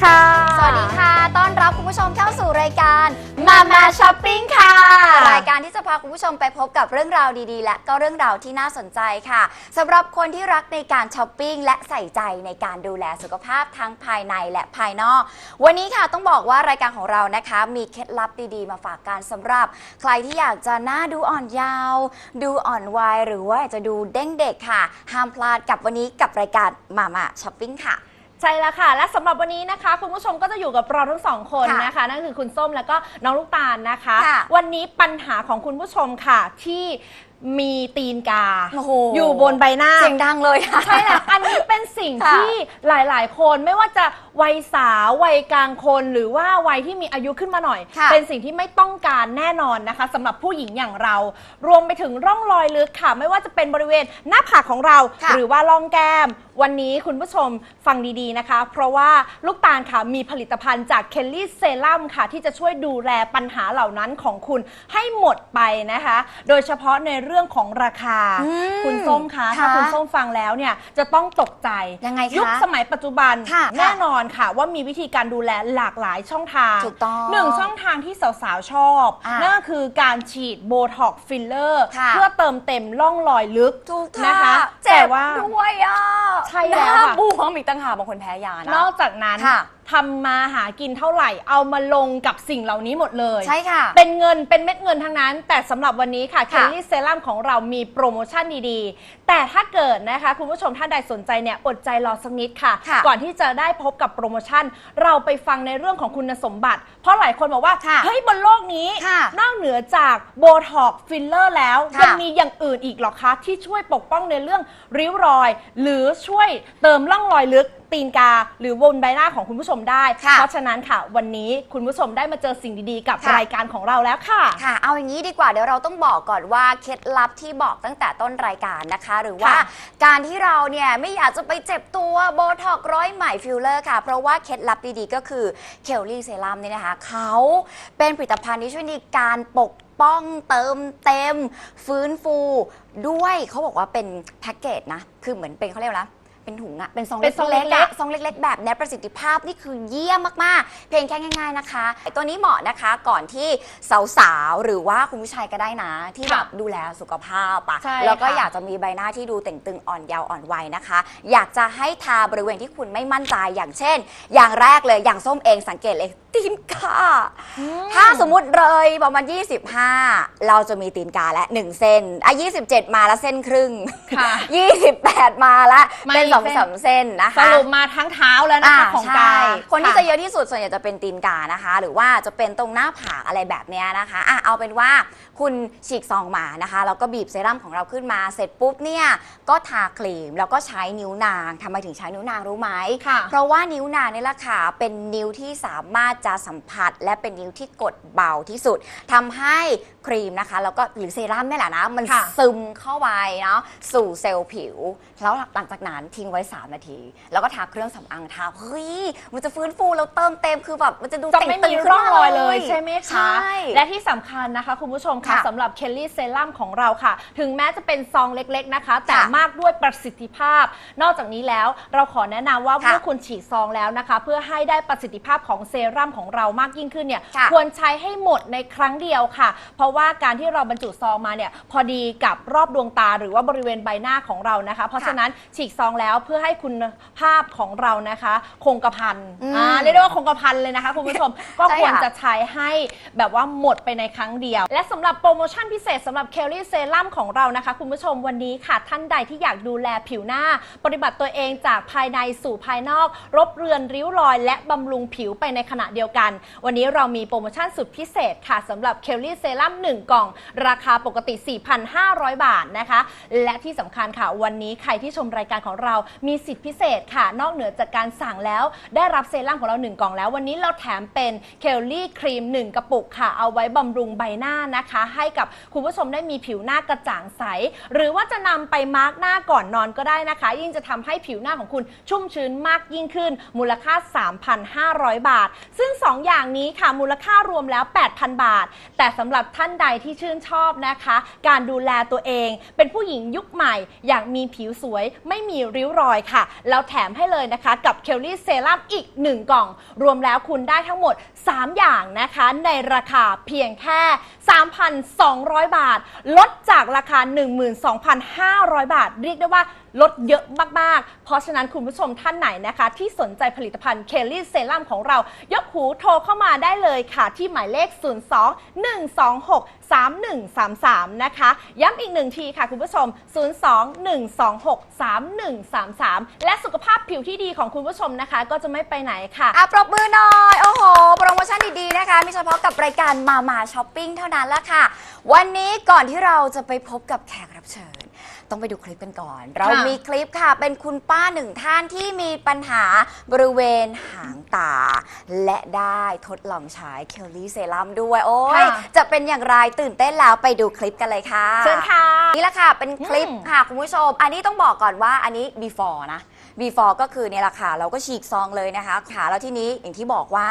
สดีค่ะ สวัสดีค่ะ ต้อนรับคุณผู้ชมเข้าสู่รายการมามาช้อปปิ้งค่ะ รายการที่จะพาคุณผู้ชมไปพบกับเรื่องราวดีๆ และก็เรื่องราวที่น่าสนใจค่ะสำหรับคนที่รักในการช้อปปิ้งและใส่ใจในการดูแลสุขภาพทั้งภายในและภายนอก วันนี้ค่ะต้องบอกว่ารายการของเรานะคะ มีเคล็ดลับดีๆ มาฝากกันสำหรับ ใครที่อยากจะหน้าดูอ่อนเยาว ดูอ่อนวัยหรือว่าอยากจะดูเด้งเด็กค่ะ ห้ามพลาดกับวันนี้กับรายการมามาช้อปปิ้งค่ะ ใช่แล้วค่ะ และสำหรับวันนี้นะคะ คุณผู้ชมก็จะอยู่กับเราทั้งสองคนค่ะนะคะ นั่นคือคุณส้มแล้วก็น้องลูกตาลนะคะ ค่ะวันนี้ปัญหาของคุณผู้ชมค่ะ ที่มีตีนกาโอ้โหอยู่บนใบหน้า เสียงดังเลยค่ะ ใช่แล้วอันนี้เป็นสิ่งค่ะที่หลาย ๆ คนไม่ว่าจะวัยสาววัยกลางคน หรือว่าวัยที่มีอายุขึ้นมาหน่อย ค่ะเป็นสิ่งที่ไม่ต้องการแน่นอนนะคะสำหรับผู้หญิงอย่างเรา รวมไปถึงร่องรอยลึกค่ะ ไม่ว่าจะเป็นบริเวณหน้าผากของเรา ค่ะหรือว่าร่องแก้มวันนี้คุณผู้ชมฟังดีๆนะคะ เพราะว่าลูกตาลค่ะมีผลิตภัณฑ์จากเคลลี่เซรั่มค่ะ ที่จะช่วยดูแลปัญหาเหล่านั้นของคุณให้หมดไปนะคะ โดยเฉพาะในเรื่องของราคา อืมคุณส้มคะถ้าค่ะคุณส้มฟังแล้วเนี่ยจะต้องตกใจยังไงคะยุคสมัยปัจจุบันค่ะแน่นอนค่ะ ว่ามีวิธีการดูแลหลากหลายช่องทางถูกต้องหนึ่งช่องทางที่สาวๆชอบ อะนั่นก็คือการฉีดโบท็อกฟิลเลอร์ค่ะ เพื่อเติมเต็มร่องรอยลึกถูกนะคะ เจ็แต่บว่า ด้วยอะใช่แล้วหน้าค่ะบวมอีกต่างหากบางคนแพ้ยานะ นอกจากนั้น ค่ะ ทำมาหากินเท่าไหร่ เอามาลงกับสิ่งเหล่านี้หมดเลย ใช่ค่ะ เป็นเงินเป็นเม็ดเงินทั้งนั้น แต่สำหรับวันนี้ค่ะเคค่ะลลี่เซรั่มของเรามีโปรโมชั่นดีๆ แต่ถ้าเกิดนะคะ คุณผู้ชมท่านใดสนใจเนี่ยอดใจรอสักนิดค่ะ ค่ะก่อนที่จะได้พบกับโปรโมชั่น เราไปฟังในเรื่องของคุณสมบัติ เพราะหลายคนบอกว่าค่ะเฮ้ยบนโลกนี้ ค่ะนอกเหนือจากโบท็อกฟิลเลอร์แล้วค่ะ ยังมีอย่างอื่นอีกเหรอคะที่ช่วยปกป้องในเรื่องริ้วรอย หรือช่วยเติมร่องรอยลึก ตีนกา หรือบนใบหน้าของคุณผู้ชมได้ ค่ะเพราะฉะนั้นค่ะ วันนี้คุณผู้ชมได้มาเจอสิ่งดีๆ กับค่ะ รายการของเราแล้วค่ะ ค่ะ เอาอย่างนี้ดีกว่า เดี๋ยวเราต้องบอกก่อนว่าเคล็ดลับที่บอกตั้งแต่ต้นรายการนะคะ หรือว่าค่ะการที่เราเนี่ยไม่อยากจะไปเจ็บตัวโบท็อกร้อยใหม่ฟิลเลอร์ค่ะ เพราะว่าเคล็ดลับดีๆก็คือเคลลี่เซรั่มเนี่ยนะคะ เขาเป็นผลิตภัณฑ์ที่ช่วยในการปกป้องเติมเต็ม ฟื้นฟูด้วยเขาบอกว่าเป็นแพ็กเกจนะ คือเหมือนเป็นเขาเรียกว่าอะไรนะ เป็นถุงอะเป็นซองเป็นซองเล็กๆเล็อะกซองเล็ก ๆ แบบเนี้ยประสิทธิภาพนี่คือเยี่ยมมากๆ เพียงแค่ง่าย ๆนะคะไอ้ตัวนี้เหมาะนะคะก่อนที่สาวๆหรือว่าคุณผู้ชายก็ได้นะ ที่ค่ะแบบดูแลสุขภาพอะใช่แล้วก็ค่ะ อยากจะมีใบหน้าที่ดูเต่งตึงอ่อนเยาว์อ่อนวัยนะคะ อยากจะให้ทาบริเวณที่คุณไม่มั่นใจอย่างเช่น อย่างแรกเลยอย่างส้มเองสังเกตเลยตีนกาถ้าสมมุติเลยประมาณ 25 เราจะมีตีนกาและ 1 เส้นอะ27 มาแล้วเส้นครึ่ง ค่ะ28 มาแล้วไม่เป็นสองเส้นสามเส้นนะสคะ รุปมาทั้งเท้าแล้วนะคะของกา ใช่คนที่ค่ะจะเยอะที่สุดส่วนใหญ่จะเป็นตีนกานะคะ หรือว่าจะเป็นตรงหน้าผากอะไรแบบเนี้ยนะคะอะเอาเป็นว่าคุณฉีกซองมานะคะแล้วก็บีบเซรั่มของเราขึ้นมาเสร็จปุ๊บเนี่ยก็ทาครีมแล้วก็ใช้นิ้วนางทำไมถึงใช้นิ้วนางรู้ไหมค่ะ เพราะว่านิ้วนางนี่แหละค่ะเป็นนิ้วที่สามารถจะสัมผัส และเป็นนิ้วที่กดเบาที่สุดทำให้ครีมนะคะ แล้วก็หรือเซรั่มนี่แหละนะ มันค่ะ ซึมเข้าไปเนาะสู่เซลล์ผิว แล้วหลังจากนั้นทิ้งไว้ 3 นาที แล้วก็ทาเครื่องสำอางทาเฮ้ย มันจะฟื้นฟูแล้วเติมเต็มคือแบบมันจะดูจะเต่งไม่ตึมีงขึ้นร่องรอยมาเลยใช่ไหมใช่คะและที่สำคัญนะคะคุณผู้ชมคะค่ะสำหรับเคลลี่เซรั่มของเราค่ะ ถึงแม้จะเป็นซองเล็กๆนะคะ แต่ค่ะมากด้วยประสิทธิภาพ นอกจากนี้แล้วเราขอแนะนำว่าค่ะเมื่อคุณฉีดซองแล้วนะคะ เพื่อให้ได้ประสิทธิภาพของเซรั่มของเรามากยิ่งขึ้นเนี่ยค่ะควรใช้ให้หมดในครั้งเดียวค่ะ เพราะว่าการที่เราบรรจุซองมาเนี่ยพอดีกับรอบดวงตาหรือว่าบริเวณใบหน้าของเรานะคะ เพราะฉะนั้นฉีกซองแล้วเพื่อให้คุณภาพของเรานะคะ คงกระพันอืมอ่าเรียกได้ว่าคงกระพันเลยนะคะคุณผู้ชม ก็ใช่ควรค่ะจะใช้ให้แบบว่าหมดไปในครั้งเดียว และสำหรับโปรโมชั่นพิเศษสำหรับเคลลี่เซรั่มของเรานะคะ คุณผู้ชมวันนี้ค่ะท่านใดที่อยากดูแลผิวหน้า ปฏิบัติตัวเองจากภายในสู่ภายนอกรบเรือนริ้วรอย และบำรุงผิวไปในขณะเดียวกัน วันนี้เรามีโปรโมชั่นสุดพิเศษค่ะสำหรับเคลลี่เซรั่ม1 กล่อง ราคาปกติ 4,500 บาทนะคะ และที่สำคัญค่ะ วันนี้ใครที่ชมรายการของเรามีสิทธิพิเศษค่ะ นอกเหนือจากการสั่งแล้วได้รับเซรั่มของเรา 1 กล่องแล้ว วันนี้เราแถมเป็นเคลลี่ครีม 1 กระปุกค่ะ เอาไว้บำรุงใบหน้านะคะ ให้กับคุณผู้ชมได้มีผิวหน้ากระจ่างใส หรือว่าจะนำไปมาร์กหน้าก่อนนอนก็ได้นะคะ ยิ่งจะทำให้ผิวหน้าของคุณชุ่มชื้นมากยิ่งขึ้น มูลค่า 3,500 บาท ซึ่ง 2 อย่างนี้ค่ะมูลค่ารวมแล้ว 8,000 บาท แต่สำหรับท่านใดที่ชื่นชอบนะคะ การดูแลตัวเอง เป็นผู้หญิงยุคใหม่ อย่ากมีผิวสวยไม่มีริ้ววรอยค่ะ แล้วแถมให้เลยนะคะกับเคลลี่เซรั่มอีก 1 กล่อง รวมแล้วคุณได้ทั้งหมด 3 อย่างนะคะ ในราคาเพียงแค่ 3,200 บาท ลดจากราคา 12,500 บาท เรียกได้ว่าลดเยอะมาก ๆ เพราะฉะนั้นคุณผู้ชมท่านไหนนะคะ ที่สนใจผลิตภัณฑ์เคลลี่เซรั่มของเรา ยกหูโทรเข้ามาได้เลยค่ะ ที่หมายเลข 02 126 3133 นะคะ ย้ำอีกหนึ่งทีค่ะคุณผู้ชม 02 126 3133 และสุขภาพผิวที่ดีของคุณผู้ชมนะคะ ก็จะไม่ไปไหนค่ะ อะปรบมือหน่อย โอ้โห โปรโมชั่นดีๆนะคะ มีเฉพาะกับรายการมามาช้อปปิ้งเท่านั้นละค่ะ วันนี้ก่อนที่เราจะไปพบกับแขกรับเชิญ ต้องไปดูคลิปกันก่อน เรามีคลิปค่ะ เป็นคุณป้าหนึ่งท่านที่มีปัญหาบริเวณหางตา และได้ทดลองใช้เคลลี่เซรั่มด้วย โอ้ย ค่ะ จะเป็นอย่างไรตื่นเต้นแล้วไปดูคลิปกันเลยค่ะ เชิญค่ะ นี่แหละค่ะ เป็นคลิปอืมค่ะ คุณผู้ชม อันนี้ต้องบอกก่อนว่าอันนี้ before นะ before ก็คือเนี่ยแหละค่ะเราก็ฉีกซองเลยนะคะค่ะแล้วทีนี้อย่างที่บอกว่า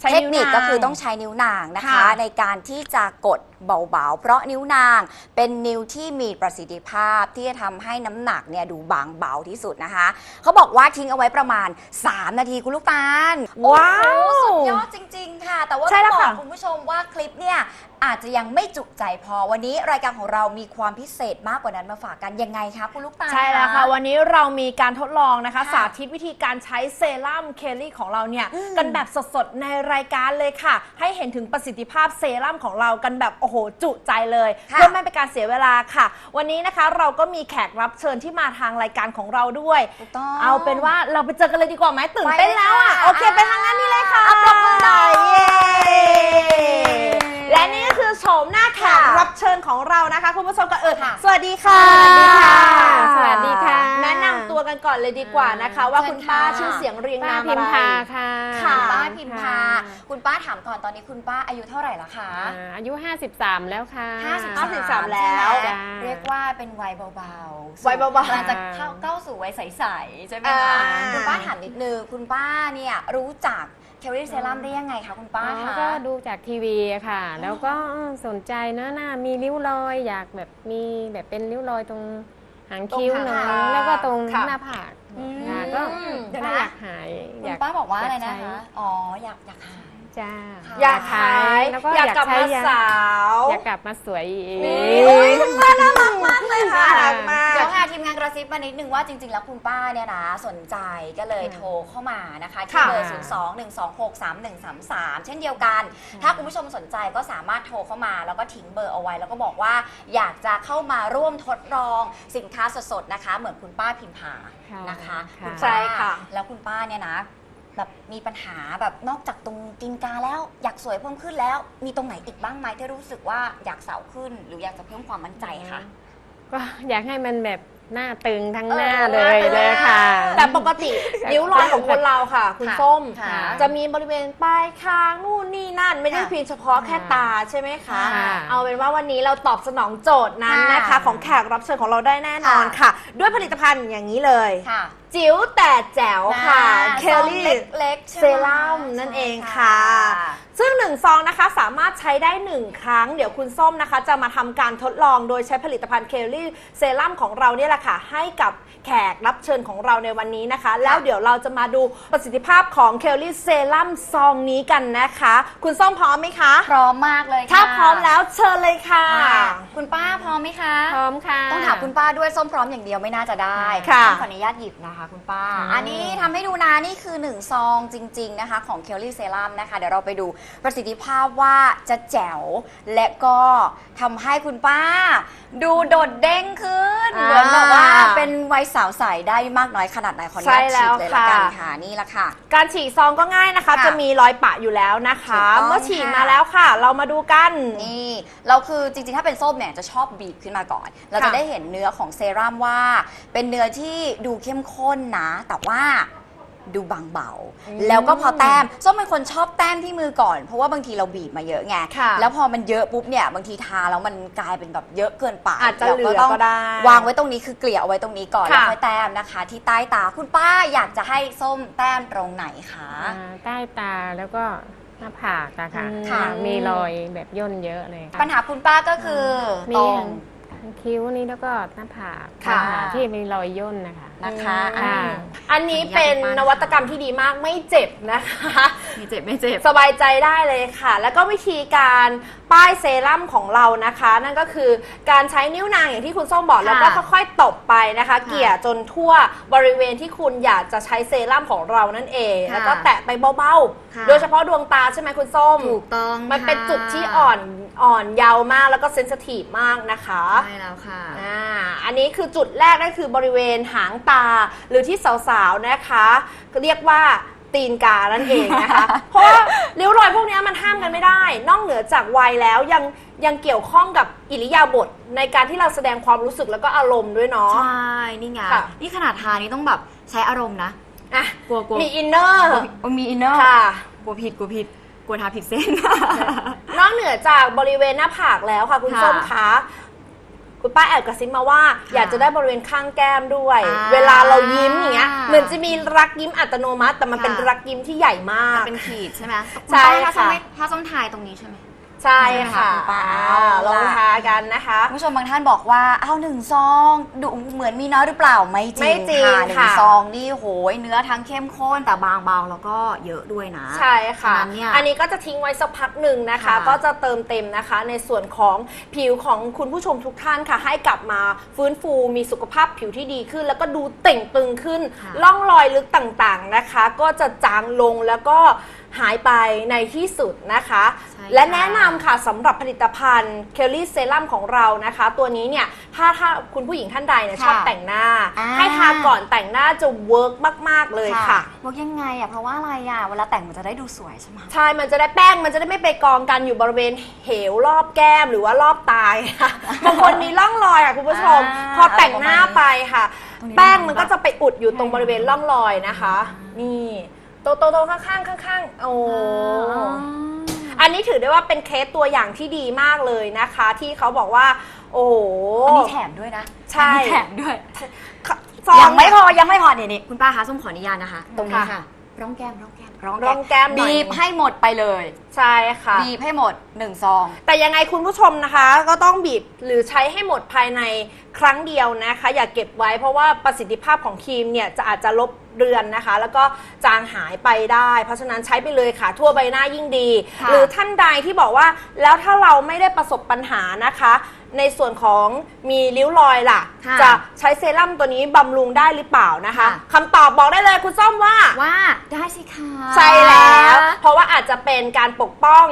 ใช้เทคนิคนิ้วนางก็คือต้องใช้นิ้วนางนะคะ ค่ะ ในการที่จะกดเบาๆ เพราะนิ้วนางเป็นนิ้วที่มีประสิทธิภาพที่จะทำให้น้ำหนักเนี่ยดูบางเบาที่สุดนะคะ เขาบอกว่าทิ้งเอาไว้ประมาณ 3 นาทีคุณลูกตาล ว้าว โอ้โหสุดยอดจริง ๆ ค่ะ แต่ว่าใช่ต้องแล้วบอค่ะ กคุณผู้ชมว่าคลิปเนี่ย อาจจะยังไม่จุใจพอวันนี้รายการของเรามีความพิเศษมากกว่านั้นมาฝากกันยังไงคะคุณลูกตาล ใช่แล้วค่ะ วันนี้เรามีการทดลองนะคะ ค่ะสาธิตวิธีการใช้เซรั่มเคลลี่ของเราเนี่ย อืมกันแบบสดๆ ในรายการเลยค่ะ ให้เห็นถึงประสิทธิภาพเซรั่มของเรากันแบบโอ้โหจุใจเลยค่ะเพื่อไม่เป็นการเสียเวลาค่ะ วันนี้นะคะเราก็มีแขกรับเชิญที่มาทางรายการของเราด้วย ถูกต้อง เอาเป็นว่าเราไปเจอกันเลยดีกว่าไหมตื่นเต้นไปเลยแล้วอะค่ะโอเคไปทางนั้นนี่เลยค่ะอะปรบมือหน่อยเย้ และนี่ก็คือโฉมหน้าแขกค่ะรับเชิญของเรานะคะ คุณผู้ชมก็เออค่ะสวัสดีค่ะ สวัสดีค่ะสวัสดีค่ะ แนะนำตัวกันก่อนเลยดีกว่านะคะ ว่าเชิญคุณป้าค่ะชื่อเสียงเรียงป้านามพิอะมไรพาค่ะค่ะคุณป้าพิมพาค่ะคุณป้าถามก่อนตอนนี้คุณป้าอายุเท่าไหร่ละคะอ่าอายุ 53 แล้วค่ะ53 แล้ว จ้าเรียกว่าเป็นวัยเบาๆวัยเบาๆกำลังจะเข้าเข้าสู่วัยใสๆใช่ไหมอ่า คะคุณป้าถามนิดนึงคุณป้าเนี่ยรู้จัก เคลลี่เซรั่มได้ยังไงคะคุณป้าอ๋อคะ ก็ดูจากทีวีอะค่ะ แล้วก็สนใจนะหน้ามีริ้วรอยอยากแบบมีแบบเป็นริ้วรอยตรงหางคิ้วตรงหน่หางอยตาแล้วก็ตรงค่ะหน้าผากอืมค่ะก็เดี๋ยวถ้านะอยากหายคุอยณป้าบอกว่าอะไรนะใช้คะอ๋อ อยากอยากหาย จ้าค่ะอยากขายแล้วก็อยากกลับมาใช้ยสาว อยากกลับมาสวยอีก นี่โอ้ยคุณป้าน่ารักมากเลยค่ะน่ารักมาก เดี๋ยวค่ะทีมงานกระซิบมานิดนึงว่าจริง ๆ แล้วคุณป้าเนี่ยนะสนใจก็เลยค่ะโทรเข้ามานะคะที่ค่ะ เบอร์ 0 2 1 2 6 3 1 3 3 เช่นเดียวกัน ถ้าคุณผู้ชมสนใจก็สามารถโทรเข้ามาแล้วก็ทิ้งเบอร์เอาไว้ แล้วก็บอกว่าอยากจะเข้ามาร่วมทดลองสินค้าสดๆนะคะ เหมือนคุณป้าพิมพาค่ะนะคะค่ะณป้าใช่ค่ะ แล้วคุณป้าเนี่ยนะ แบบมีปัญหาแบบนอกจากตรงตีนกาแล้ว อยากสวยเพิ่มขึ้นแล้ว มีตรงไหนอีกบ้างไหมที่รู้สึกว่าอยากสาวขึ้น หรืออยากจะเพิ่มความมั่นใจคะก็อยากให้มันแบบหน้าตึงทั้งเออหน้าหเลน้ายตึงเลยค่ะ แต่ปกตินิ้วรอยของคนเราค่ะ คุณค่ะส้มค่ะจะมีบริเวณปลายคางนู่นนี่นั่น ไม่ได้ค่ะเพียงเฉพาะแค่ตาใช่ไหมคะค่ะเอาเป็นว่าวันนี้เราตอบสนองโจทย์นั้นนะคะค่ะของแขกรับเชิญของเราได้แน่นอนค่ะค่ะด้วยผลิตภัณฑ์อย่างนี้เลยค่ะ จิ๋วแต่แจ๋วค่ะนะเคลลี่ซองเล็กๆใช่ไหเซรั่มนั่นเองค่ะ ซึ่ง 1 ซองนะคะสามารถใช้ได้ 1 ครั้ง เดี๋ยวคุณส้มนะคะ จะมาทำการทดลองโดยใช้ผลิตภัณฑ์เคลลี่เซรั่มของเราเนี่ยแหละค่ะ ให้กับ แขกรับเชิญของเราในวันนี้นะคะ แล้วเดี๋ยวเราจะมาดูประสิทธิภาพของเคลลี่เซรั่มซองนี้กันนะคะ คุณส้มพร้อมไหมคะ พร้อมมากเลยค่ะถ้าพร้อมแล้วเชิญเลยค่ะ ค่ะคุณป้าพร้อมไหมคะ พร้อมค่ะ ต้องถามคุณป้าด้วยส้มพร้อมอย่างเดียวไม่น่าจะได้ค่ะต้องขออนุญาตหยิบนะคะคุณป้า อืม อันนี้ทำให้ดูนะนี่คือ 1 ซองจริง ๆ นะคะ ของเคลลี่เซรั่มนะคะ เดี๋ยวเราไปดูประสิทธิภาพว่าจะแจ๋ว และก็ทำให้คุณป้า ดูโดดเด้งขึ้น อ่า เหมือนแบบว่าเป็นวัยสาวใสได้มากน้อยขนาดไหนขออนุญาตใช่แล้ฉีวกเลยละกันค่ะ ค่ะนี่ละค่ะ การฉีกซองก็ง่ายนะคะ ค่ะจะมีรอยปะอยู่แล้วนะคะ ถูกต้องเมื่อฉีกค่ะมาแล้วค่ะ เรามาดูกัน นี่เราคือจริงๆ ถ้าเป็นส้มเนี่ยจะชอบบีบขึ้นมาก่อน เราจะค่ะได้เห็นเนื้อของเซรั่มว่า เป็นเนื้อที่ดูเข้มข้นนะ แต่ว่า ดูบางเบาอืมแล้วก็พอแต้มส้มเป็นคนชอบแต้มที่มือก่อน เพราะว่าบางทีเราบีบมาเยอะไง ค่ะแล้วพอมันเยอะปุ๊บเนี่ยบางทีทาแล้วมันกลายเป็นแบบเยอะเกินไปอาจจะเหลือราต้องก็ได้วางไว้ตรงนี้คือเกลี่ยเอาไว้ตรงนี้ก่อนค่ะ แล้วค่อยแต้มนะคะ ที่ใต้ตาคุณป้าอยากจะให้ส้มแต้มตรงไหนคะ อ่าใต้ตาแล้วก็หน้าผากอะค่ะอืมค่ะ มีรอยแบบย่นเยอะเลยค่ะปัญหาคุณป้าก็คือมี ตรง คิ้วนี่แล้วก็หน้าผากค่ะนที่มีรอยย่นนะคะ นะคะอืมอ่าอันนี้เป็นนวัตกรรมที่ดีมากไม่เจ็บนะคะ ไม่เจ็บไม่เจ็บ สบายใจได้เลยค่ะ แล้วก็วิธีการป้ายเซรั่มของเรานะคะ นั่นก็คือการใช้นิ้วนางอย่างที่คุณส้มบอกค่ะแล้วก็ค่อยๆตบไปนะคะค่ะเกี่ยจนทั่วบริเวณที่คุณอยากจะใช้เซรั่มของเรานั่นเอง ค่ะแล้วก็แตะไปเบาค่ะ ๆ โดยเฉพาะดวงตาใช่ไหมคุณส้ม ถูกต้องมันเป็นค่ะ จุดที่อ่อน อ่อนเยาว์มากแล้วก็เซนสทีฟมากนะคะใช่แล้วค่ะ อ่าอันนี้คือจุดแรกนั่นคือบริเวณหางตา หรือที่สาวๆนะคะเรียกว่าตีนกานั่นเองนะคะ เพราะว่าริ้วรอยพวกนี้มันห้ามกันไม่ได้ นอกเหนือจากวัยแล้วยังยังเกี่ยวข้องกับอิริยาบถในการที่เราแสดงความรู้สึกแล้วก็อารมณ์ด้วยเนาะ ใช่ นี่ไง ค่ะ นี่ขนาดทานี่ต้องแบบใช้อารมณ์นะ อะกลัวกลัวมีอินเนอร์กลัวมีอินเนอร์ค่ะ กลัวผิดกลัวผิด กลัวทาผิดเส้น นอกเหนือจากบริเวณหน้าผากแล้วค่ะ คุณค่ะส้มคะคุณป้าแอบกระซิบมาว่า อยากจะได้บริเวณข้างแก้มด้วย อ่าเวลาเรายิ้มอย่างเงี้ยเหมือนจะมีรักยิ้มอัตโนมัติ แต่มันเป็นค่ะรักยิ้มที่ใหญ่มาก เป็นขีดใช่ไหมใช่ณป้าถ้าส้มค่ะ ไม่ถ้าส้มทายตรงนี้ใช่ไหม ใช่ค่ะคุณป้าอ่าลองทากันนะคะ คุณผู้ชมบางท่านบอกว่าเอาหนึ่งซองดูเหมือนมีน้อยหรือเปล่าไม่จริงไม่จริงค่ะหนึ่งค่ะ ซองนี่โหยเนื้อทั้งเข้มข้นแต่บางเบาแล้วก็เยอะด้วยนะใช่ค่ะฉะนั้นเนี่ย อันนี้ก็จะทิ้งไว้สักพักหนึ่งนะคะ ค่ะก็จะเติมเต็มนะคะ ในส่วนของผิวของคุณผู้ชมทุกท่านค่ะ ให้กลับมาฟื้นฟูมีสุขภาพผิวที่ดีขึ้น แล้วก็ดูเต่งตึงขึ้น ค่ะ ร่องรอยลึกต่างๆนะคะ ก็จะจางลงแล้วก็ หายไปในที่สุดนะคะ ใช่และค่ะแนะนำค่ะสำหรับผลิตภัณฑ์เคลลี่เซรั่มของเรานะคะ ตัวนี้เนี่ยถ้าถ้าคุณผู้หญิงท่านใดเนี่ยค่ะชอบแต่งหน้า อ่า ให้ทาก่อนแต่งหน้าจะเวิร์กมาก ๆ เลยค่ะ บอกยังไงอะเพราะว่าอะไรอะเวลาแต่งมันจะได้ดูสวยใช่ไหม ใช่ มันจะได้แป้ง มันจะได้ไม่ไปกองกันอยู่บริเวณเหวรอบแก้มหรือว่ารอบตายค่ะ บางคนมีร่องรอยค่ะคุณผู้ชม อ่าพอแต่งหน้าไปค่ะ ตรงนี้แป้งมันก็จะไปอุดอยู่ตรงบริเวณร่องรอยนะคะ นี่ โตโตโตข้างๆข้างๆโอ้อันนี้ถือได้ว่าเป็นเคสตัวอย่างที่ดีมากเลยนะคะ ที่เขาบอกว่า โอ้โห อันนี้แถมด้วยนะใช่ อันนี้แถมด้วยซอยังไม่พอยังไม่พอนี่นี่คุณป้าคะส้มขออนุญาตนะคะ ตรงนี้ค่ะ ค่ะ ร่องแก้มร่องแก้มร่องแก้มหน่อย บีบให้หมดไปเลยใช่ค่ะ บีบให้หมดหนึ่งซอง แต่ยังไงคุณผู้ชมนะคะ ก็ต้องบีบหรือใช้ให้หมดภายในครั้งเดียวนะคะ อย่าเก็บไว้เพราะว่าประสิทธิภาพของครีมเนี่ยจะอาจจะลบเรือนนะคะ แล้วก็จางหายไปได้ เพราะฉะนั้นใช้ไปเลยค่ะ ทั่วใบหน้ายิ่งดี ค่ะ หรือท่านใดที่บอกว่าแล้วถ้าเราไม่ได้ประสบปัญหานะคะ ในส่วนของมีริ้วรอยล่ะ ค่ะจะใช้เซรั่มตัวนี้บำรุงได้หรือเปล่านะคะค่ะ คำตอบบอกได้เลยคุณส้มว่า ว่าได้สิคะ ใช่แล้ว เพราะว่าอาจจะเป็นการปกป้อง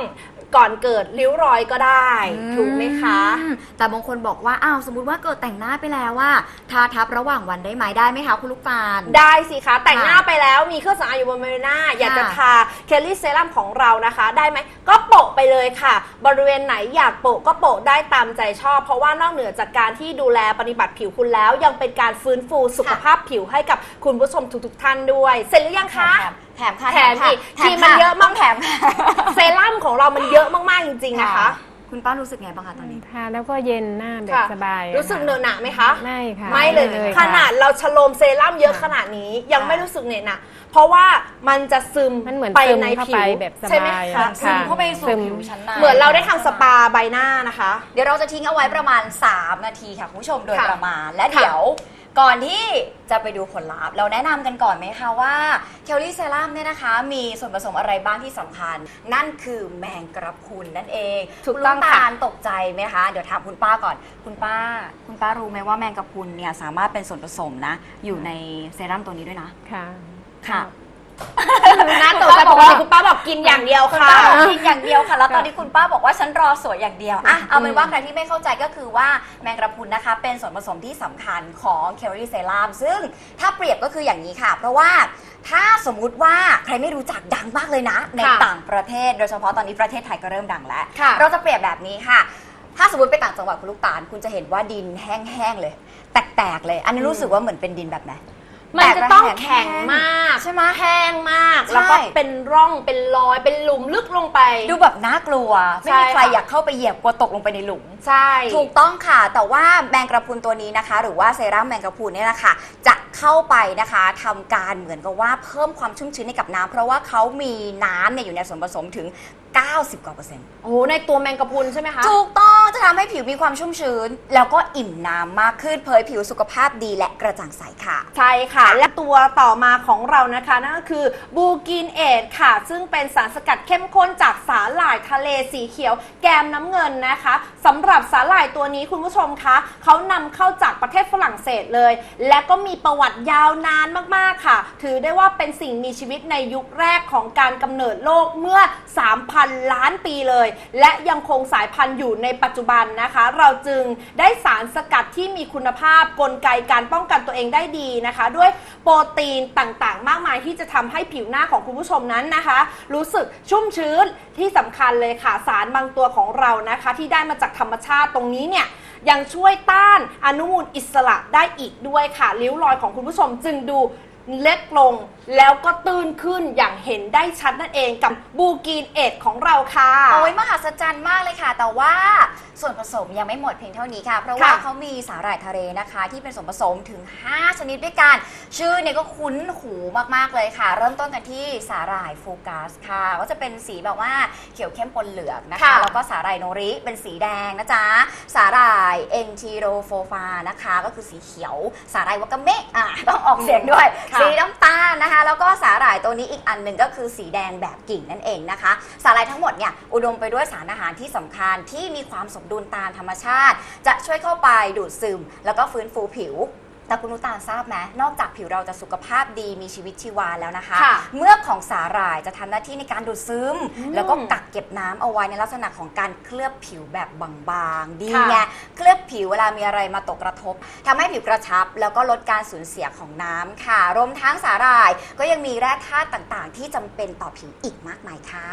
ก่อนเกิดริ้วรอยก็ได้ถูกไหมคะ อืมแต่บางคนบอกว่า อ้าว สมมติว่าเกิดแต่งหน้าไปแล้วว่า ทาทับระหว่างวันได้ไหมได้ไหมคะคุณลูกตาลได้สิคะ แต่งหน้าไปแล้วมีเครื่องสำอางอยู่บนใบหน้า อยากจะทาเคลลี่เซรั่มของเรานะคะ ได้ไหมก็โปะไปเลยค่ะ บริเวณไหนอยากโปะก็โปะได้ตามใจชอบ เพราะว่านอกเหนือจากการที่ดูแลปฏิบัติผิวคุณแล้ว ยังเป็นการฟื้นฟูสุขภาพผิวให้กับคุณผู้ชมทุกๆท่านด้วย เสร็จหรือยังคะ แถมค่ะแถมอีกแถทีมมันค่ะเยอะมากแถมค่ะเซรั่มของเรามันเยอะมากๆจริงๆนะคะ คุณป้ารู้สึกไงบ้างคะตอนนี้ ทาแล้วก็เย็นหน้าแบบค่ะ สบายรู้สึกเหนอะหนะไหมคะ ไม่ค่ะไม่เลยค่ะขนาดเราชโลมเซรั่มเยอะขนาดนี้ยังไม่รู้สึกเหนอะหนะเพราะว่ามันจะซึมมันเหมือนไปซึมในเข้าผิไปวแบบสใช่ไหมบายคะอะซึมค่ะเข้าไปสู่ซึม ผิวชั้นในเหมือนเราได้ทำสปาใบหน้านะคะ เดี๋ยวเราจะทิ้งเอาไว้ประมาณ 3 นาทีค่ะคุณผู้ชมโดยค่ะประมาณ และเดี๋ยว ก่อนที่จะไปดูผลลัพธ์เราแนะนำกันก่อนไหมคะว่าเคลลี่เซรั่มเนี่ยนะคะ มีส่วนผสมอะไรบ้างที่สำคัญ นั่นคือแมงกระพรุนนั่นเองถูกคุณต้ลูองกค่ะ ตาลตกใจไหมคะ เดี๋ยวถามคุณป้าก่อน คุณป้า คุณป้ารู้ไหมว่าแมงกระพรุนเนี่ยสามารถเป็นส่วนผสมนะ อยู่ในเซรั่มตัวนี้ด้วยนะ ค่ะ ค่ะ น่าตกใจปกติคุณป้าบอกกินอย่างเดียวคุณค่ะ ป้าบอกกินอย่างเดียวค่ะ แล้วตอนนี้คุณป้าบอกว่าฉันรอสวยอย่างเดียวอะเอาเป็นว่าใครที่ไม่เข้าใจก็คือว่าแมงกระพรุนนะคะ เป็นส่วนผสมที่สำคัญของเคลรี่เซรั่มซึ่งถ้าเปรียบก็คืออย่างนี้ค่ะ เพราะว่าถ้าสมมุติว่าใครไม่รู้จักดังมากเลยนะ ในค่ะต่างประเทศ โดยเฉพาะตอนนี้ประเทศไทยก็เริ่มดังแล้ว ค่ะ เราจะเปรียบแบบนี้ค่ะ ถ้าสมมติไปต่างจังหวัดคุณลูกตาลคุณจะเห็นว่าดินแห้งๆเลย แตกๆเลย อันนี้รู้สึกว่าเหมือนเป็นดินแบบไหน มันจะต้องแข็งมากใช่ไหมแห้งมากใช่แล้วก็เป็นร่องเป็นรอยเป็นหลุมลึกลงไป ดูแบบน่ากลัว ไม่มีใช่ใครค่ะอยากเข้าไปเหยียบกลัวตกลงไปในหลุม ใช่ ถูกต้องค่ะ แต่ว่าแมงกระพรุนตัวนี้นะคะ หรือว่าเซรั่มแมงกระพรุนเนี่ยนะคะ จะเข้าไปนะคะทำการเหมือนกับว่าเพิ่มความชุ่มชื้นให้กับน้ำเพราะว่าเขามีน้ำเนี่ยอยู่ในส่วนผสมถึง90 กว่าเปอร์เซ็นต์ โอ้โหในตัวแมงกะพรุนใช่ไหมคะ ถูกต้ององจะทำให้ผิวมีความชุ่มชื้น แล้วก็อิ่มน้ำมากขึ้นเผยผิวสุขภาพดีและกระจ่างใสค่ะ ใช่ค่ะ และตัวต่อมาของเรานะคะ นั่นก็คือบูกินเอทค่ะ ซึ่งเป็นสารสกัดเข้มข้นจากสาหร่ายทะเลสีเขียว แกมน้ำเงินนะคะสำหรับสาหร่ายตัวนี้คุณผู้ชมคะเขานำเข้าจากประเทศฝรั่งเศสเลย และก็มีประวัติยาวนานมากๆค่ะ ถือได้ว่าเป็นสิ่งมีชีวิตในยุคแรกของการกำเนิดโลกเมื่อ3,000พันล้านปีเลย และยังคงสายพันธุ์อยู่ในปัจจุบันนะคะ เราจึงได้สารสกัดที่มีคุณภาพกลไกการป้องกันตัวเองได้ดีนะคะ ด้วยโปรตีนต่างๆ มากมายที่จะทำให้ผิวหน้าของคุณผู้ชมนั้นนะคะ รู้สึกชุ่มชื้นที่สำคัญเลยค่ะสารบางตัวของเรานะคะ ที่ได้มาจากธรรมชาติตรงนี้เนี่ยยังช่วยต้านอนุมูลอิสระได้อีกด้วยค่ะริ้วรอยของคุณผู้ชมจึงดู เล็กลงแล้วก็ตื้นขึ้นอย่างเห็นได้ชัดนั่นเองกับบูกีนเอทของเราค่ะ โอ้ยมหัศจรรย์มากเลยค่ะ แต่ว่าส่วนผสมยังไม่หมดเพียงเท่านี้ค่ะ เพราะว่าค่ะ เขามีสาหร่ายทะเลนะคะ ที่เป็นส่วนผสมถึง 5 ชนิดด้วยกัน ชื่อเนี่ยก็คุ้นหูมากๆเลยค่ะ เริ่มต้นกันที่สาหร่ายโฟกัสค่ะ ก็จะเป็นสีแบบว่าเขียวเข้มปนเหลืองนะคะ ค่ะ แล้วก็สาหร่ายโนริเป็นสีแดงนะจ๊ะ สาหร่ายเอนทีโรโฟฟานะคะ ก็คือสีเขียว สาหร่ายวากาเมะอะต้องออกเสียงด้วย ค่ะสีน้ำตาลนะคะ แล้วก็สาหร่ายตัวนี้อีกอันหนึ่งก็คือสีแดงแบบกิ่งนั่นเองนะคะ สาหร่ายทั้งหมดเนี่ยอุดมไปด้วยสารอาหารที่สำคัญที่มีความสมดุลตามธรรมชาติ จะช่วยเข้าไปดูดซึม แล้วก็ฟื้นฟูผิว แต่คุณนุตาลทราบไหมนอกจากผิวเราจะสุขภาพดีมีชีวิตชีวาแล้วนะคะ ค่ะเมื่อกของสาหร่ายจะทำหน้าที่ในการดูดซึม อืมแล้วก็กักเก็บน้ำเอาไว้ในลักษณะของการเคลือบผิวแบบบางๆ ดีค่ะ ไงเคลือบผิวเวลามีอะไรมาตกกระทบทำให้ผิวกระชับ แล้วก็ลดการสูญเสียของน้ำค่ะรวมทั้งสาหร่ายก็ยังมีแร่ธาตุต่างๆ ที่จำเป็นต่อผิวอีกมากมายค่ะ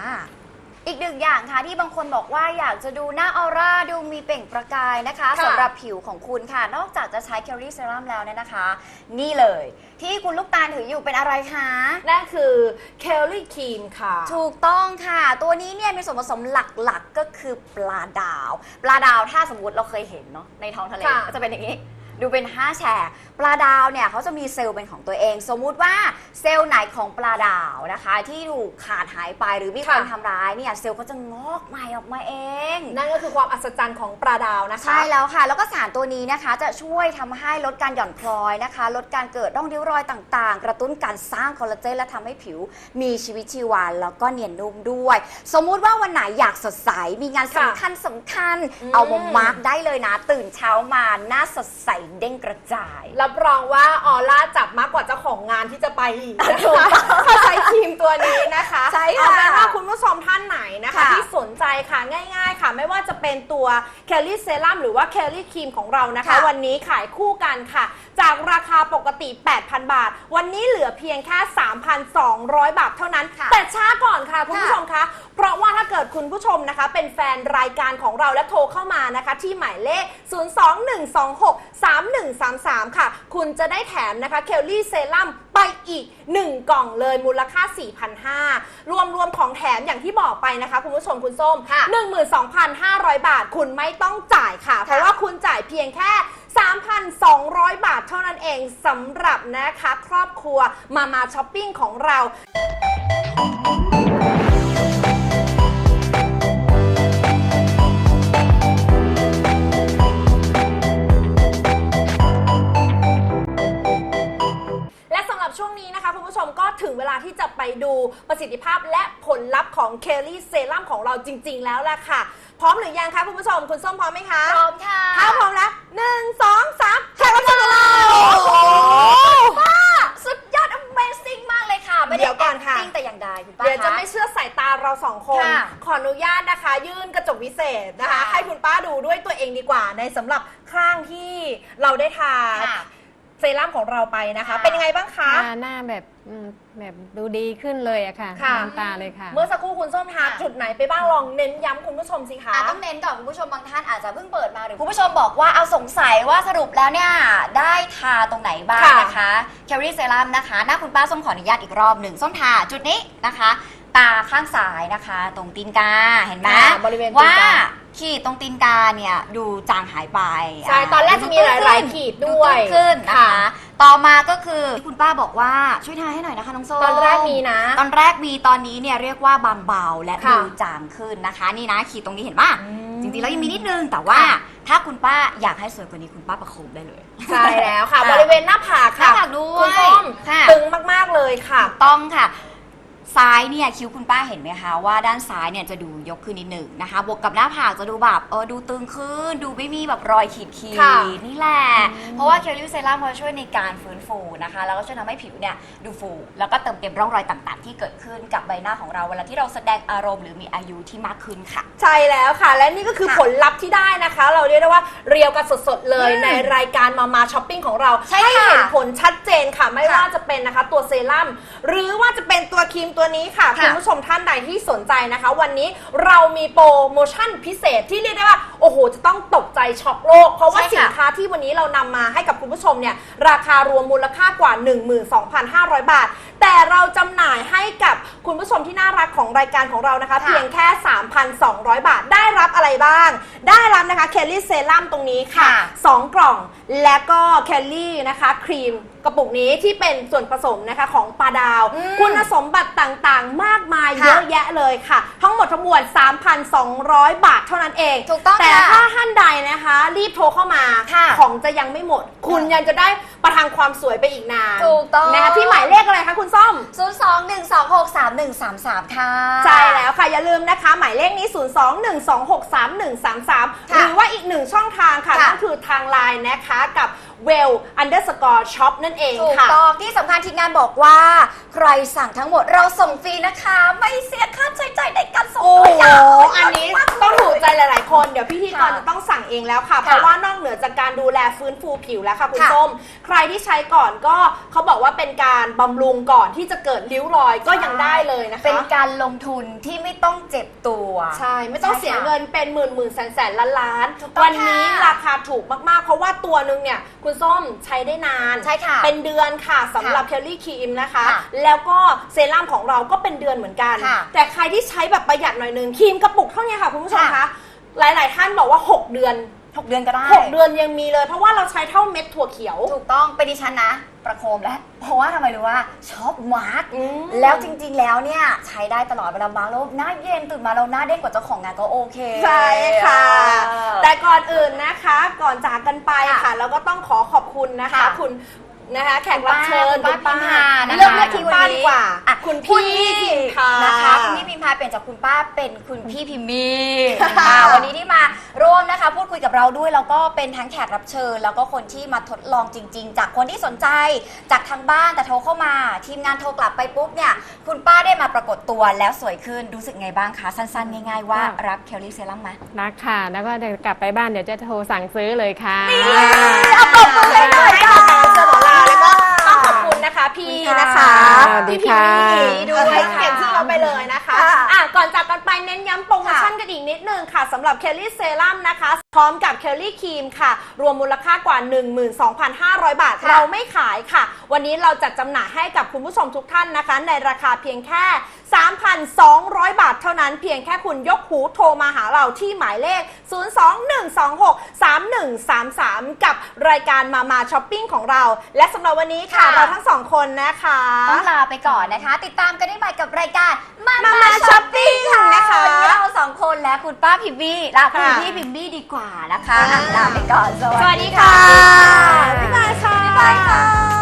อีกหนึ่งอย่างค่ะที่บางคนบอกว่าอยากจะดูหน้าออร่าดูมีเปล่งประกายนะคะค่ะสำหรับผิวของคุณค่ะ นอกจากจะใช้เคลลี่เซรั่มแล้วเนี่ยนะคะ นี่เลย ที่คุณลูกตาลถืออยู่เป็นอะไรคะ นั่นคือเคลลี่ครีมค่ะ ถูกต้องค่ะ ตัวนี้เนี่ยมีส่วนผสมหลักๆก็คือปลาดาว ปลาดาวถ้าสมมติเราเคยเห็นเนาะในท้องทะเลค่ะ ก็จะเป็นอย่างนี้ ดูเป็น 5 แฉก ปลาดาวเนี่ยเขาจะมีเซลล์เป็นของตัวเอง สมมุติว่าเซลล์ไหนของปลาดาวนะคะ ที่ถูกขาดหายไปหรือมีคนค่ะ ทำร้ายเนี่ยเซลล์เขาจะงอกใหม่ออกมาเอง นั่นก็คือความอัศจรรย์ของปลาดาวนะคะ ใช่แล้วค่ะ แล้วก็สารตัวนี้นะคะ จะช่วยทำให้ลดการหย่อนคล้อยนะคะ ลดการเกิดร่องริ้วรอยต่างๆ กระตุ้นการสร้างคอลลาเจนและทำให้ผิวมีชีวิตชีวาแล้วก็เนียนนุ่มด้วย สมมุติว่าวันไหนอยากสดใส มีงานค่ะสำคัญสำคัญ อืม เอามามาร์กได้เลยนะ ตื่นเช้ามาหน้าสดใสเด้งกระจายรับรองว่าออร่าจับมากกว่าเจ้าของงานที่จะไปอีกนะถูกคะต้องถ้าใช้ครีมตัวนี้นะคะใช่เอาค่ะเป็นว่าคุณผู้ชมท่านไหนนะคะ ค่ะที่สนใจค่ะง่าย ๆ ค่ะ ไม่ว่าจะเป็นตัวเคลลี่เซรั่มหรือว่าเคลลี่ครีมของเรานะคะ ค่ะ วันนี้ขายคู่กันค่ะ จากราคาปกติ 8,000 บาท วันนี้เหลือเพียงแค่ 3,200 บาทเท่านั้น ค่ะแต่ช้าก่อนค่ะคุณผู้ชมคะ เพราะว่าถ้าเกิดคุณผู้ชมนะคะ เป็นแฟนรายการของเราและโทรเข้ามานะคะ ที่หมายเลข 021263133 ค่ะคุณจะได้แถมนะคะเคลลี่เซรั่มไปอีก 1 กล่องเลยมูลค่า 4,500 รวมรวมของแถมอย่างที่บอกไปนะคะ คุณผู้ชมคุณส้มค่ะ12,500 บาท คุณไม่ต้องจ่ายค่ะ เพราะว่าคุณจ่ายเพียงแค่ 3,200 บาทเท่านั้นเองสำหรับนะคะ ครอบครัวมามาช้อปปิ้งของเรา ผู้ชมก็ถึงเวลาที่จะไปดูประสิทธิภาพและผลลัพธ์ของเคลลี่เซรั่มของเราจริง ๆ แล้วล่ะค่ะ พร้อมหรือยังคะคุณผู้ชมคุณส้มพร้อมไหมคะพร้อมค่ะถ้าพร้อมแล้วหนึ่งสองสามแขกรับเชิญของเราโอ้โห ป้าสุดยอด Amazing มากเลยค่ะ ไม่ได้ เดี๋ยวก่อนค่ะจริงแต่อย่างใดคุณป้าเดี๋ยวจะค ไม่เชื่อสายตาเราสองคน ค่ะขออนุญาตนะคะ ยื่นกระจกวิเศษนะคะ ค่ะให้คุณป้าดูด้วยตัวเองดีกว่าในสำหรับข้างที่เราได้ทาค่ะ เซรั่มของเราไปนะคะค่ะเป็นยังไงบ้างคะ หน้าหน้าแบบอืมแบบดูดีขึ้นเลยอะค่ะค่ะน้ำตาเลยค่ะ เมื่อสักครู่คุณส้มทาค่ะ จุดไหนไปบ้างลองเน้นย้ำคุณผู้ชมสิคะ อะต้องเน้นก่อนคุณผู้ชมบางท่านอาจจะเพิ่งเปิดมาหรือคุณผู้ชมบอกว่าเอาสงสัยว่าสรุปแล้วเนี่ยได้ทาตรงไหนบ้างค่ะนะคะแคลรี่เซรั่มนะคะ หน้าคุณป้าส้มขออนุญาตอีกรอบหนึ่งส้มทาจุดนี้นะคะ ตาข้างซ้ายนะคะ ตรงตีนกาเห็นไหมค่ะบริเวณตีนกา ว่าขีดตรงตีนกาเนี่ยดูจางหายไปใช่ตอนแรกจะมีหลาย ๆ ขีดด้วยตื้นขึ้นนะค่ะคะต่อมาก็คือที่คุณป้าบอกว่าช่วยทาให้หน่อยนะคะน้องส้มตอนแรกมีนะ ตอนแรกมีตอนนี้เนี่ยเรียกว่าบางเบาและค่ะดูจางขึ้นนะคะ นี่นะขีดตรงนี้เห็นป่ะอืม จริงๆแล้วยังมีนิดนึงแต่ว่าถ้าคุณป้าอยากให้สวยกว่านี้คุณป้าประโคมได้เลยใช่แล้วค่ะค่ะบริเวณหน้าผากหน้าค่ะผากด้วยคุณส้มค่ะตึงมาก ๆ เลยค่ะ ถูกต้องค่ะ ซ้ายเนี่ยคิ้วคุณป้าเห็นไหมคะว่าด้านซ้ายเนี่ยจะดูยกขึ้นนิดหนึ่งนะคะ บวกกับหน้าผากจะดูแบบเออดูตึงขึ้น ดูไม่มีแบบรอยขีดขีดค่ะ นี่แหละ เพราะว่าเคลลิวเซรั่มเขาช่วยในการฟื้นฟูนะคะ แล้วก็ช่วยทำให้ผิวเนี่ยดูฟู แล้วก็เติมเต็มร่องรอยต่างๆ ที่เกิดขึ้นกับใบหน้าของเราเวลาที่เราแสดงอารมณ์หรือมีอายุที่มากขึ้นค่ะ ใช่แล้วค่ะ และนี่ก็คือค่ะผลลัพธ์ที่ได้นะคะ เราเรียกได้ว่าเรียวกันสดๆเลยอืมในรายการมามาช้อปปิ้งของเราใช่ค่ะเห็นผลชัดเจนค่ะ ไม่ค่ะว่าจะเป็นนะคะ ตัวเซรั่มหรือว่าจะเป็นตัวครีมตัวนี้ค่ะค่ะคุณผู้ชมท่านใดที่สนใจนะคะ วันนี้เรามีโปรโมชั่นพิเศษที่เรียกได้ว่าโอ้โหจะต้องตกใจช็อกโลก เพราะว่าใช่ค่ะสินค้าที่วันนี้เรานำมาให้กับคุณผู้ชมเนี่ยราคารวมมูลค่ากว่า 12,500 บาท แต่เราจำหน่ายให้กับคุณผู้ชมที่น่ารักของรายการของเรานะคะค่ะเพียงแค่ 3,200 บาทได้รับอะไรบ้าง ได้รับนะคะเคลลี่เซรั่มตรงนี้ค่ะ ค่ะ 2 กล่องและก็เคลลี่นะคะ ครีม กระปุกนี้ที่เป็นส่วนผสมนะคะของปลาดาว อืมคุณสมบัติต่างๆ มากมายค่ะ เยอะแยะเลยค่ะ ทั้งหมดทั้งมวล 3,200 บาทเท่านั้นเอง ถูกต้องแต่ค่ะ ถ้าท่านใดนะคะ รีบโทรเข้ามา ค่ะของจะยังไม่หมด คุณยังจะได้ประทังความสวยไปอีกนานถูกต้อง นะคะที่หมายเลขอะไรคะคุณส้ม 021263133 ค่ะ ใช่แล้วค่ะ อย่าลืมนะคะ หมายเลขนี้ 021263133หรือว่าอีกหนึ่งช่องทางค่ะค่ะนั่นคือทางไลน์นะคะกับ well underscore shop นั่นเองถูกค่ะ ต้องที่สำคัญทีมงานบอกว่า ใครสั่งทั้งหมดเราส่งฟรีนะคะ ไม่เสียค่าใช้จ่ายในการส่งโอ้ด้วยโหค่ะอันนี้ต้องถูกใจหลาย ๆ คน เดี๋ยวพี่ทีกรค่ะจะต้องสั่งเองแล้วค่ะ เพค่ะราะว่านอกเหนือจากการดูแลฟื้นฟูผิวแล้วค่ะคุณค่ะส้ม ใครที่ใช้ก่อนก็เขาบอกว่าเป็นการบำรุงก่อนที่จะเกิดริ้วรอยก็ยังได้เลยนะคะ เป็นการลงทุนที่ไม่ต้องเจ็บตัว ใช่ ไม่ต้องใช่ค่ะเสียเงินเป็นหมื่นหมื่นแสนแสนล้านล้าน ถูกต้องวันนี้ค่ะราคาถูกมาก ๆ เพราะว่าตัวหนึงเนี่ยคุณส้มใช้ได้นาน ใช่ค่ะเป็นเดือนค่ะสำหรับเคลลี่ครีมนะคะ ค่ะแล้วก็เซรั่มของเราก็เป็นเดือนเหมือนกัน ค่ะแต่ใครที่ใช้แบบประหยัดหน่อยนึงครีมกระปุกเท่านี้ค่ะคุณผู้ชมค่ะ คะ หลาย ๆ ท่านบอกว่า 6 เดือน 6 เดือนก็ได้6 เดือนยังมีเลย เพราะว่าเราใช้เท่าเม็ดถั่วเขียว ถูกต้องเป็นดิฉันนะ ประโคมแล้ว เพราะว่าทำไมรู้ว่าชอบมาร์กอืม แล้วจริง ๆ แล้วเนี่ย ใช้ได้ตลอดเวลามาร์กแล้วหน้าเย็นตื่นมาเราหน้าเด้งกว่าเจ้าของงานก็โอเคใช่ค่ะเออแต่ก่อนอื่นนะคะก่อนจากกันไปค่ะค่ะแล้วก็ต้องขอขอบคุณนะคะ ค่ะคุณนะคะแขกรับเชิญคุณป้าพิมพานะคะเลือกเลือกคุณป้าดีกว่า อะคุณพี่พิมพานะคะคุณพี่พิมพา เปลี่ยนจากคุณป้าเป็นคุณพี่พิมมี่ค่ะวันนี้ที่มาร่วมนะคะ พูดคุยกับเราด้วยแล้วก็เป็นทั้งแขกรับเชิญ แล้วก็คนที่มาทดลองจริง ๆ จากคนที่สนใจจากทางบ้านแต่โทรเข้ามา ทีมงานโทรกลับไปปุ๊บเนี่ยคุณป้าได้มาปรากฏตัวแล้วสวยขึ้นรู้สึกไงบ้างคะสั้นๆ ง่ายๆว่าค่ะ รับเคลลี่เซรั่มไหม รักค่ะ แล้วก็เดี๋ยวกลับไปบ้านเดี๋ยวจะโทรสั่งซื้อเลยค่ะ เอาปรบมือให้หน่อยค่ะ นะคะ พี่นะคะสวัสดีพี่พิมค่ะพ์ด้วยเขียนชื่อเราไปเลยนะคะค่ะอะก่อนจากกันไปเน้นย้ำโปรโมชั่นกันอีกนิดนึงค่ะสำหรับเคลลี่เซรั่มนะคะ พร้อมกับเคลลี่ครีมค่ะ รวมมูลค่ากว่า 12,500 บาทค่ะเราไม่ขายค่ะ วันนี้เราจัดจำหน่ายให้กับคุณผู้ชมทุกท่านนะคะ ในราคาเพียงแค่3,200 บาทเท่านั้นเพียงแค่คุณยกหูโทรมาหาเราที่หมายเลข 021263133 กับรายการมามาช้อปปิ้งของเรา และสำหรับวันนี้ค่ะ ค่ะ เราทั้งสองคนนะคะต้องลาไปก่อนนะคะ ติดตามกันได้ใหม่กับรายการมามามามาช้อปปิ้ง Shopping นะคะ วันนี้เราสองคนและคุณป้าพิมบี้ลาคุณค่ะ พี่พิมบี้ดีกว่านะคะอะลาไปก่อนสวัสดีค่ะ บ๊ายบายค่ะ บ๊ายบายค่ะ